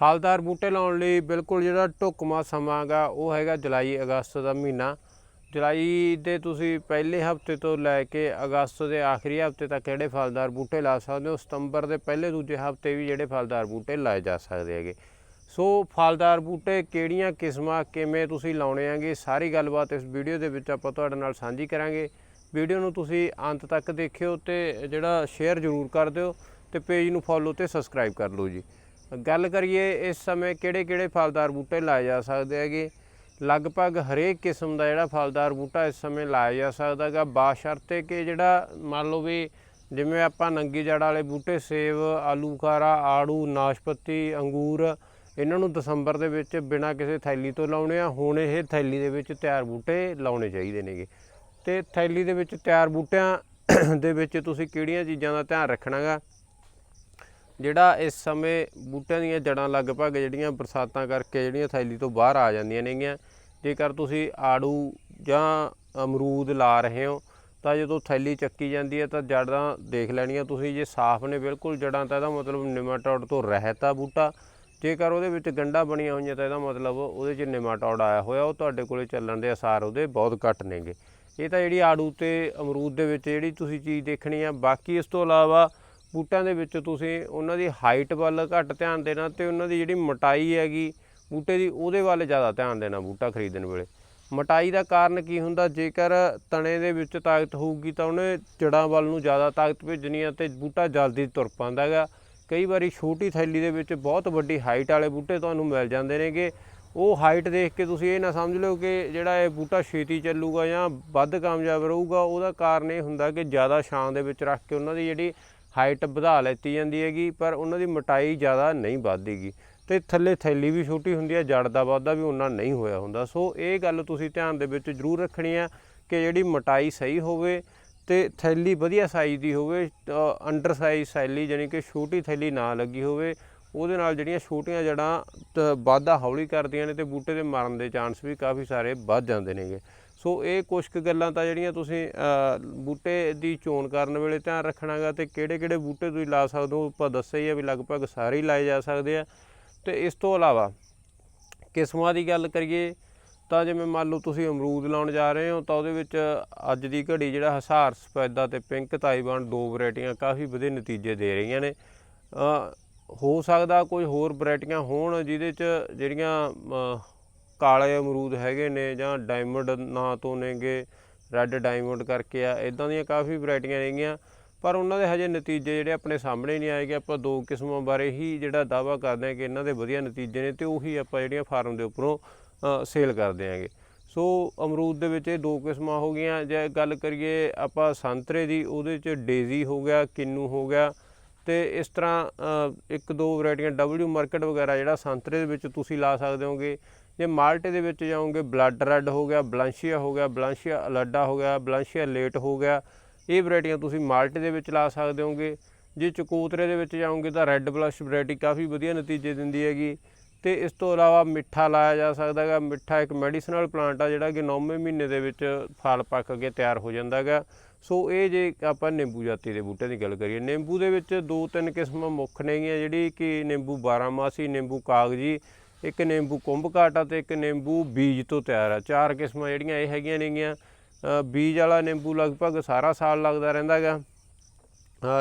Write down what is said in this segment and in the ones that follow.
ਫਲਦਾਰ ਬੂਟੇ ਲਾਉਣ ਲਈ ਬਿਲਕੁਲ ਜਿਹੜਾ ਢੁਕਮਾ ਸਮਾਂਗਾ ਉਹ ਹੈਗਾ ਜੁਲਾਈ ਅਗਸਤ ਦਾ ਮਹੀਨਾ। ਜੁਲਾਈ ਦੇ ਤੁਸੀਂ ਪਹਿਲੇ ਹਫ਼ਤੇ ਤੋਂ ਲੈ ਕੇ ਅਗਸਤ ਦੇ ਆਖਰੀ ਹਫ਼ਤੇ ਤੱਕ ਜਿਹੜੇ ਫਲਦਾਰ ਬੂਟੇ ਲਾ ਸਕਦੇ ਹੋ, ਸਤੰਬਰ ਦੇ ਪਹਿਲੇ ਦੂਜੇ ਹਫ਼ਤੇ ਵੀ ਜਿਹੜੇ ਫਲਦਾਰ ਬੂਟੇ ਲਾਏ ਜਾ ਸਕਦੇ ਹੈਗੇ। ਸੋ ਫਲਦਾਰ ਬੂਟੇ ਕਿਹੜੀਆਂ ਕਿਸਮਾਂ, ਕਿਵੇਂ ਤੁਸੀਂ ਲਾਉਣੇ ਆਂਗੇ ਸਾਰੀ ਗੱਲਬਾਤ ਇਸ ਵੀਡੀਓ ਦੇ ਵਿੱਚ ਆਪਾਂ ਤੁਹਾਡੇ ਨਾਲ ਸਾਂਝੀ ਕਰਾਂਗੇ। ਵੀਡੀਓ ਨੂੰ ਤੁਸੀਂ ਅੰਤ ਤੱਕ ਦੇਖਿਓ ਤੇ ਜਿਹੜਾ ਸ਼ੇਅਰ ਜ਼ਰੂਰ ਕਰ ਦਿਓ ਤੇ ਪੇਜ ਨੂੰ ਫੋਲੋ ਤੇ ਸਬਸਕ੍ਰਾਈਬ ਕਰ ਲਓ ਜੀ। ਗੱਲ ਕਰੀਏ ਇਸ ਸਮੇਂ ਕਿਹੜੇ ਕਿਹੜੇ ਫਲਦਾਰ ਬੂਟੇ ਲਾਏ ਜਾ ਸਕਦੇ ਹੈਗੇ? ਲਗਭਗ ਹਰੇਕ ਕਿਸਮ ਦਾ ਜਿਹੜਾ ਫਲਦਾਰ ਬੂਟਾ ਇਸ ਸਮੇਂ ਲਾਇਆ ਜਾ ਸਕਦਾ ਹੈਗਾ। ਬਾਸ਼ਰਤੇ ਕਿ ਜਿਹੜਾ ਮੰਨ ਲਓ ਵੀ ਜਿਵੇਂ ਆਪਾਂ ਨੰਗੀ ਜੜ ਵਾਲੇ ਬੂਟੇ, ਸੇਬ ਆਲੂ ਖਾਰਾ ਆੜੂ, ਨਾਸ਼ਪਤੀ, ਅੰਗੂਰ, ਇਹਨਾਂ ਨੂੰ ਦਸੰਬਰ ਦੇ ਵਿੱਚ ਬਿਨਾਂ ਕਿਸੇ ਥੈਲੀ ਤੋਂ ਲਾਉਣੇ ਆ। ਹੁਣ ਇਹ ਥੈਲੀ ਦੇ ਵਿੱਚ ਤਿਆਰ ਬੂਟੇ ਲਾਉਣੇ ਚਾਹੀਦੇ ਨੇਗੇ। ਤੇ ਥੈਲੀ ਦੇ ਵਿੱਚ ਤਿਆਰ ਬੂਟਿਆਂ ਦੇ ਵਿੱਚ ਤੁਸੀਂ ਕਿਹੜੀਆਂ ਚੀਜ਼ਾਂ ਦਾ ਧਿਆਨ ਰੱਖਣਾਗਾ ਜਿਹੜਾ ਇਸ ਸਮੇਂ ਬੂਟਿਆਂ ਦੀਆਂ ਜੜਾਂ ਲਗਭਗ ਜਿਹੜੀਆਂ ਬਰਸਾਤਾਂ ਕਰਕੇ ਜਿਹੜੀਆਂ ਥੈਲੀ ਤੋਂ ਬਾਹਰ ਆ ਜਾਂਦੀਆਂ ਨੇਗੀਆਂ, ਜੇਕਰ ਤੁਸੀਂ ਆੜੂ ਜਾਂ ਅਮਰੂਦ ਲਾ ਰਹੇ ਹੋ, ਤਾਂ ਜਦੋਂ ਥੈਲੀ ਚੱਕੀ ਜਾਂਦੀ ਹੈ ਤਾਂ ਜੜਾਂ ਦੇਖ ਲੈਣੀਆਂ ਤੁਸੀਂ, ਜੇ ਸਾਫ਼ ਨੇ ਬਿਲਕੁਲ ਜੜਾਂ ਤਾਂ ਇਹਦਾ ਮਤਲਬ ਨਿਮਾਟੋਡ ਤੋਂ ਰਹਿਤ ਆ ਬੂਟਾ, ਜੇਕਰ ਉਹਦੇ ਵਿੱਚ ਗੰਢਾਂ ਬਣੀਆਂ ਹੋਈਆਂ ਤਾਂ ਇਹਦਾ ਮਤਲਬ ਉਹਦੇ 'ਚ ਨਿਮਾਟੋਡ ਆਇਆ ਹੋਇਆ, ਉਹ ਤੁਹਾਡੇ ਕੋਲੇ ਚੱਲਣ ਦੇ ਅਸਾਰ ਉਹਦੇ ਬਹੁਤ ਘੱਟ ਨੇਗੇ। ਇਹ ਤਾਂ ਜਿਹੜੀ ਆੜੂ ਤੇ ਅਮਰੂਦ ਦੇ ਵਿੱਚ ਜਿਹੜੀ ਤੁਸੀਂ ਚੀਜ਼ ਦੇਖਣੀ ਆ, ਬਾਕੀ ਇਸ ਤੋਂ ਇਲਾਵਾ ਬੂਟਿਆਂ ਦੇ ਵਿੱਚ ਤੁਸੀਂ ਉਹਨਾਂ ਦੀ ਹਾਈਟ ਵੱਲ ਘੱਟ ਧਿਆਨ ਦੇਣਾ ਤੇ ਉਹਨਾਂ ਦੀ ਜਿਹੜੀ ਮਟਾਈ ਹੈਗੀ, ਬੂਟੇ ਦੀ ਉਹਦੇ ਵੱਲ ਜ਼ਿਆਦਾ ਧਿਆਨ ਦੇਣਾ ਬੂਟਾ ਖਰੀਦਣ ਵੇਲੇ। ਮਟਾਈ ਦਾ ਕਾਰਨ ਕੀ ਹੁੰਦਾ, ਜੇਕਰ ਤਣੇ ਦੇ ਵਿੱਚ ਤਾਕਤ ਹੋਊਗੀ ਤਾਂ ਉਹਨੇ ਜੜਾਂ ਵੱਲ ਨੂੰ ਜ਼ਿਆਦਾ ਤਾਕਤ ਭੇਜਣੀ ਆ ਤੇ ਬੂਟਾ ਜਲਦੀ ਤੁਰ ਪਾਉਂਦਾ ਹੈਗਾ। ਕਈ ਵਾਰੀ ਛੋਟੀ ਥੈਲੀ ਦੇ ਵਿੱਚ ਬਹੁਤ ਵੱਡੀ ਹਾਈਟ ਵਾਲੇ ਬੂਟੇ ਤੁਹਾਨੂੰ ਮਿਲ ਜਾਂਦੇ ਨੇਗੇ। ਉਹ ਹਾਈਟ ਦੇਖ ਕੇ ਤੁਸੀਂ ਇਹ ਨਾ ਸਮਝ ਲਓ ਕਿ ਜਿਹੜਾ ਇਹ ਬੂਟਾ ਛੇਤੀ ਚੱਲੂਗਾ ਜਾਂ ਵੱਧ ਕਾਮਯਾਬ ਰਹੂਗਾ, ਉਹਦਾ ਕਾਰਨ ਇਹ ਹੁੰਦਾ ਕਿ ਜ਼ਿਆਦਾ ਛਾਂ ਦੇ ਵਿੱਚ ਰੱਖ ਕੇ ਉਹਨਾਂ ਦੀ ਜਿਹੜੀ ਹਾਈਟ ਵਧਾ ਲੈਤੀ ਜਾਂਦੀ ਹੈਗੀ, ਪਰ ਉਹਨਾਂ ਦੀ ਮੋਟਾਈ ਜ਼ਿਆਦਾ ਨਹੀਂ ਵੱਧਦੀਗੀ। ਤੇ ਥੱਲੇ ਥੈਲੀ ਵੀ ਛੋਟੀ ਹੁੰਦੀ ਹੈ ਜੜ ਦਾ ਵਾਧਾ ਵੀ ਉਹਨਾਂ ਨਹੀਂ ਹੋਇਆ ਹੁੰਦਾ। ਸੋ ਇਹ ਗੱਲ ਤੁਸੀਂ ਧਿਆਨ ਦੇ ਵਿੱਚ ਜ਼ਰੂਰ ਰੱਖਣੀ ਆ ਕਿ ਜਿਹੜੀ ਮੋਟਾਈ ਸਹੀ ਹੋਵੇ ਤੇ ਥੈਲੀ ਵਧੀਆ ਸਾਈਜ਼ ਦੀ ਹੋਵੇ ਅੰਡਰ ਸਾਈਜ਼ ਥੈਲੀ ਜਾਨੀ ਕਿ ਛੋਟੀ ਥੈਲੀ ਨਾ ਲੱਗੀ ਹੋਵੇ, ਉਹਦੇ ਨਾਲ ਜਿਹੜੀਆਂ ਛੋਟੀਆਂ ਜੜਾਂ ਤ- ਵਾਧਾ ਹੌਲੀ ਕਰਦੀਆਂ ਨੇ ਤੇ ਬੂਟੇ ਦੇ ਮਰਨ ਦੇ ਚਾਂਸ ਵੀ ਕਾਫੀ ਸਾਰੇ ਵੱਧ ਜਾਂਦੇ ਨੇਗੇ। ਸੋ ਇਹ ਕੁਝ ਕੁ ਗੱਲਾਂ ਤਾਂ ਜਿਹੜੀਆਂ ਤੁਸੀਂ ਬੂਟੇ ਦੀ ਚੋਣ ਕਰਨ ਵੇਲੇ ਧਿਆਨ ਰੱਖਣਾਗਾ ਤੇ ਕਿਹੜੇ ਕਿਹੜੇ ਬੂਟੇ ਤੁਸੀਂ ਲਾ ਸਕਦੇ ਹੋ, ਆਪਾਂ ਦੱਸਿਆ ਹੀ ਆ ਵੀ ਲਗਭਗ ਸਾਰੇ ਹੀ ਲਾਏ ਜਾ ਸਕਦੇ ਆ। ਤੇ ਇਸ ਤੋਂ ਇਲਾਵਾ ਕਿਸਮਾਂ ਦੀ ਗੱਲ ਕਰੀਏ ਤਾਂ ਜਿਵੇਂ ਮੰਨ ਲਓ ਤੁਸੀਂ ਅਮਰੂਦ ਲਾਉਣ ਜਾ ਰਹੇ ਹੋ ਤਾਂ ਉਹਦੇ ਵਿੱਚ ਅੱਜ ਦੀ ਘੜੀ ਜਿਹੜਾ ਹਸਾਰ ਸਫੈਦਾ ਤੇ ਪਿੰਕ ਤਾਈਵਾਨ ਦੋ ਵੈਰਾਈਟੀਆਂ ਕਾਫੀ ਵਧੀਆ ਨਤੀਜੇ ਦੇ ਰਹੀਆਂ ਨੇ। ਹੋ ਸਕਦਾ ਕੋਈ ਹੋਰ ਵੈਰਾਈਟੀਆਂ ਹੋਣ ਜਿਹਦੇ ਚ ਜਿਹੜੀਆਂ ਕਾਲੇ ਅਮਰੂਦ ਹੈਗੇ ਨੇ ਜਾਂ ਡਾਇਮੰਡ ਨਾਂ ਤੋਂ ਨੇਗੇ ਰੈੱਡ ਡਾਇਮੰਡ ਕਰਕੇ ਆ ਇਦਾਂ ਦੀਆਂ ਕਾਫੀ ਵੈਰਾਈਟੀਆਂ ਨੇਗੀਆਂ, ਪਰ ਉਹਨਾਂ ਦੇ ਹਜੇ ਨਤੀਜੇ ਜਿਹੜੇ ਆਪਣੇ ਸਾਹਮਣੇ ਨਹੀਂ ਆਏਗੇ ਆਪਾਂ ਦੋ ਕਿਸਮਾਂ ਬਾਰੇ ਹੀ ਜਿਹੜਾ ਦਾਵਾ ਕਰਦੇ ਹਾਂ ਕਿ ਇਹਨਾਂ ਦੇ ਵਧੀਆ ਨਤੀਜੇ ਨੇ ਤੇ ਉਹੀ ਆਪਾਂ ਜਿਹੜੀਆਂ ਫਾਰਮ ਦੇ ਉੱਪਰੋਂ ਸੇਲ ਕਰਦੇ ਆਂਗੇ ਸੋ ਅਮਰੂਦ ਦੇ ਵਿੱਚ ਇਹ ਦੋ ਕਿਸਮਾਂ ਹੋ ਗਈਆਂ, ਜੇ ਗੱਲ ਕਰੀਏ ਆਪਾਂ ਸੰਤਰੇ ਦੀ, ਉਹਦੇ ਚ ਡੇਜ਼ੀ ਹੋ ਗਿਆ, ਕਿੰਨੂ ਹੋ ਗਿਆ, ਤੇ ਇਸ ਤਰ੍ਹਾਂ ਇੱਕ ਦੋ ਵੈਰਾਈਟੀਆਂ ਡਬਲਯੂ ਮਾਰਕੀਟ ਵਗੈਰਾ ਜਿਹੜਾ ਸੰਤਰੇ ਦੇ ਵਿੱਚ ਤੁਸੀਂ ਲਾ ਸਕਦੇ ਹੋਗੇ ਜੇ ਮਾਲਟੇ ਦੇ ਵਿੱਚ ਜਾਓਗੇ ਬਲੱਡ ਰੈੱਡ ਹੋ ਗਿਆ, ਬਲੰਸ਼ੀਆ ਹੋ ਗਿਆ, ਬਲਾਂਸ਼ੀਆ ਅਲੱਡਾ ਹੋ ਗਿਆ, ਬਲੰਸ਼ੀਆ ਲੇਟ ਹੋ ਗਿਆ, ਇਹ ਵੈਰਾਈਟੀਆਂ ਤੁਸੀਂ ਮਾਲਟੇ ਦੇ ਵਿੱਚ ਲਾ ਸਕਦੇ ਹੋਗੇ। ਜੇ ਚਕੋਤਰੇ ਦੇ ਵਿੱਚ ਜਾਓਗੇ ਤਾਂ ਰੈੱਡ ਬਲਸ਼ ਵੈਰਾਈਟੀ ਕਾਫੀ ਵਧੀਆ ਨਤੀਜੇ ਦਿੰਦੀ ਹੈਗੀ। ਤੇ ਇਸ ਤੋਂ ਇਲਾਵਾ ਮਿੱਠਾ ਲਾਇਆ ਜਾ ਸਕਦਾ ਹੈਗਾ। ਮਿੱਠਾ ਇੱਕ ਮੈਡੀਸਨਲ ਪਲਾਂਟ ਆ ਜਿਹੜਾ ਕਿ 9ਵੇਂ ਮਹੀਨੇ ਦੇ ਵਿੱਚ ਫਲ ਪੱਕ ਕੇ ਤਿਆਰ ਹੋ ਜਾਂਦਾ ਹੈਗਾ। ਸੋ ਇਹ ਜੇ ਆਪਾਂ ਨਿੰਬੂ ਜਾਤੀ ਦੇ ਬੂਟੇ ਦੀ ਗੱਲ ਕਰੀਏ, ਨਿੰਬੂ ਦੇ ਵਿੱਚ ਦੋ ਤਿੰਨ ਕਿਸਮਾਂ ਮੁੱਖ ਨੇਗੀਆਂ, ਜਿਹੜੀ ਕਿ ਨਿੰਬੂ 12 ਮਾਸੀ ਨਿੰਬੂ ਕਾਗਜੀ ਇੱਕ ਨਿੰਬੂ ਕੁੰਭ ਘਾਟਾ ਤੇ ਇੱਕ ਨਿੰਬੂ ਬੀਜ ਤੋਂ ਤਿਆਰ ਆ। ਚਾਰ ਕਿਸਮਾਂ ਜਿਹੜੀਆਂ ਇਹ ਹੈਗੀਆਂ ਨੇਗੀਆਂ। ਬੀਜ ਵਾਲਾ ਨਿੰਬੂ ਲਗਭਗ ਸਾਰਾ ਸਾਲ ਲੱਗਦਾ ਰਹਿੰਦਾ ਹੈਗਾ।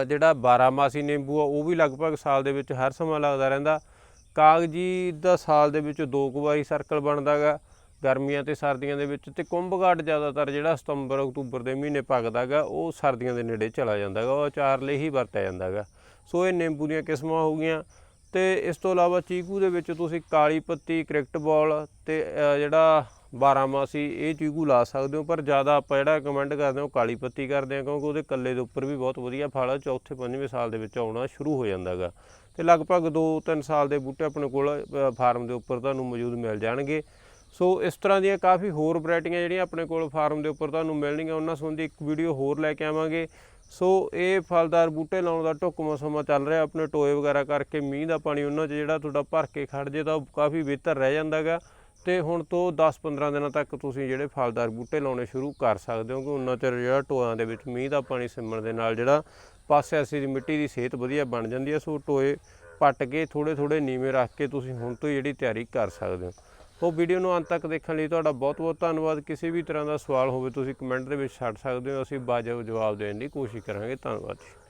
ਜਿਹੜਾ 12 ਮਾਸੀ ਨਿੰਬੂ ਆ, ਉਹ ਵੀ ਲਗਭਗ ਸਾਲ ਦੇ ਵਿੱਚ ਹਰ ਸਮਾਂ ਲੱਗਦਾ ਰਹਿੰਦਾ। ਕਾਗਜੀ ਦਾ ਸਾਲ ਦੇ ਵਿੱਚ ਦੋ ਕੁ ਵਾਰੀ ਸਰਕਲ ਬਣਦਾ ਗਾ ਗਰਮੀਆਂ ਤੇ ਸਰਦੀਆਂ ਦੇ ਵਿੱਚ ਤੇ ਕੁੰਭਗਾਟ ਜ਼ਿਆਦਾਤਰ ਜਿਹੜਾ ਸਤੰਬਰ, ਅਕਤੂਬਰ ਦੇ ਮਹੀਨੇ ਪੱਕਦਾ ਗਾ ਉਹ ਸਰਦੀਆਂ ਦੇ ਨੇੜੇ ਚਲਾ ਜਾਂਦਾ ਗਾ ਉਹ ਅਚਾਰ ਲਈ ਹੀ ਵਰਤਿਆ ਜਾਂਦਾ ਗਾ ਸੋ ਇਹ ਨਿੰਬੂ ਦੀਆਂ ਕਿਸਮਾਂ ਹੋ ਗਈਆਂ। ਤੇ ਇਸ ਤੋਂ ਇਲਾਵਾ ਚੀਕੂ ਦੇ ਵਿੱਚ ਤੁਸੀਂ ਕਾਲੀ ਪੱਤੀ, ਕ੍ਰਿਕਟ ਬਾਲ ਤੇ ਜਿਹੜਾ 12 ਮਾਸੀ, ਇਹ ਚੀਕੂ ਲਾ ਸਕਦੇ ਹੋ, ਪਰ ਜ਼ਿਆਦਾ ਆਪਾਂ ਜਿਹੜਾ ਕਮੈਂਡ ਕਰਦੇ ਹਾਂ ਉਹ ਕਾਲੀ ਪੱਤੀ ਕਰਦੇ ਹਾਂ, ਕਿਉਂਕਿ ਉਹਦੇ ਕੱਲੇ ਦੇ ਉੱਪਰ ਵੀ ਬਹੁਤ ਵਧੀਆ ਫਲ ਚੌਥੇ ਪੰਜਵੇਂ ਸਾਲ ਦੇ ਵਿੱਚ ਆਉਣਾ ਸ਼ੁਰੂ ਹੋ ਜਾਂਦਾ ਗਾ। ਤੇ ਲਗਭਗ 2-3 ਸਾਲ ਦੇ ਬੂਟੇ ਆਪਣੇ ਕੋਲ ਫਾਰਮ ਦੇ ਉੱਪਰ ਤੁਹਾਨੂੰ ਮੌਜੂਦ ਮਿਲ ਜਾਣਗੇ। ਸੋ ਇਸ ਤਰ੍ਹਾਂ ਦੀਆਂ ਕਾਫੀ ਹੋਰ ਵੈਰਾਈਟੀਆਂ ਜਿਹੜੀਆਂ ਆਪਣੇ ਕੋਲ ਫਾਰਮ ਦੇ ਉੱਪਰ ਤੁਹਾਨੂੰ ਮਿਲਣਗੀਆਂ, ਉਹਨਾਂ ਸੰਬੰਧੀ ਇੱਕ ਵੀਡੀਓ ਹੋਰ ਲੈ ਕੇ ਆਵਾਂਗੇ। ਸੋ ਇਹ ਫਲਦਾਰ ਬੂਟੇ ਲਾਉਣ ਦਾ ਢੁੱਕਵਾਂ ਸਮਾਂ ਚੱਲ ਰਿਹਾ ਆਪਣੇ ਟੋਏ ਵਗੈਰਾ ਕਰਕੇ ਮੀਂਹ ਦਾ ਪਾਣੀ ਉਹਨਾਂ 'ਚ ਜਿਹੜਾ ਤੁਹਾਡਾ ਭਰ ਕੇ ਖੜ ਜੇ ਤਾਂ ਉਹ ਕਾਫੀ ਬਿਹਤਰ ਰਹਿ ਜਾਂਦਾਗਾ। ਤੇ ਹੁਣ ਤੋਂ 10-15 ਦਿਨਾਂ ਤੱਕ ਤੁਸੀਂ ਜਿਹੜੇ ਫਲਦਾਰ ਬੂਟੇ ਲਾਉਣੇ ਸ਼ੁਰੂ ਕਰ ਸਕਦੇ ਹੋ ਕਿ ਉਹਨਾਂ ਚਿਰ ਜਿਹੜਾ ਟੋਇਆਂ ਦੇ ਵਿੱਚ ਮੀਂਹ ਦਾ ਪਾਣੀ ਸਿਮਣ ਦੇ ਨਾਲ ਜਿਹੜਾ ਪਾਸੇ ਆਸੇ ਦੀ ਮਿੱਟੀ ਦੀ ਸਿਹਤ ਵਧੀਆ ਬਣ ਜਾਂਦੀ ਹੈ ਸੋ ਟੋਏ ਪੱਟ ਕੇ ਥੋੜੇ ਥੋੜੇ ਨੀਵੇਂ ਰੱਖ ਕੇ ਤੁਸੀਂ ਹੁਣ ਤੋਂ ਹੀ ਜਿਹੜੀ ਤਿਆਰੀ ਕਰ ਸਕਦੇ ਹੋ। ਉਹ ਵੀਡੀਓ ਨੂੰ ਅੰਤ ਤੱਕ ਦੇਖਣ ਲਈ ਤੁਹਾਡਾ ਬਹੁਤ ਬਹੁਤ ਧੰਨਵਾਦ। ਕਿਸੇ ਵੀ ਤਰ੍ਹਾਂ ਦਾ ਸਵਾਲ ਹੋਵੇ ਤੁਸੀਂ ਕਮੈਂਟ ਦੇ ਵਿੱਚ ਛੱਡ ਸਕਦੇ ਹੋ। ਅਸੀਂ ਵਾਜਬ ਜਵਾਬ ਦੇਣ ਦੀ ਕੋਸ਼ਿਸ਼ ਕਰਾਂਗੇ। ਧੰਨਵਾਦ ਜੀ।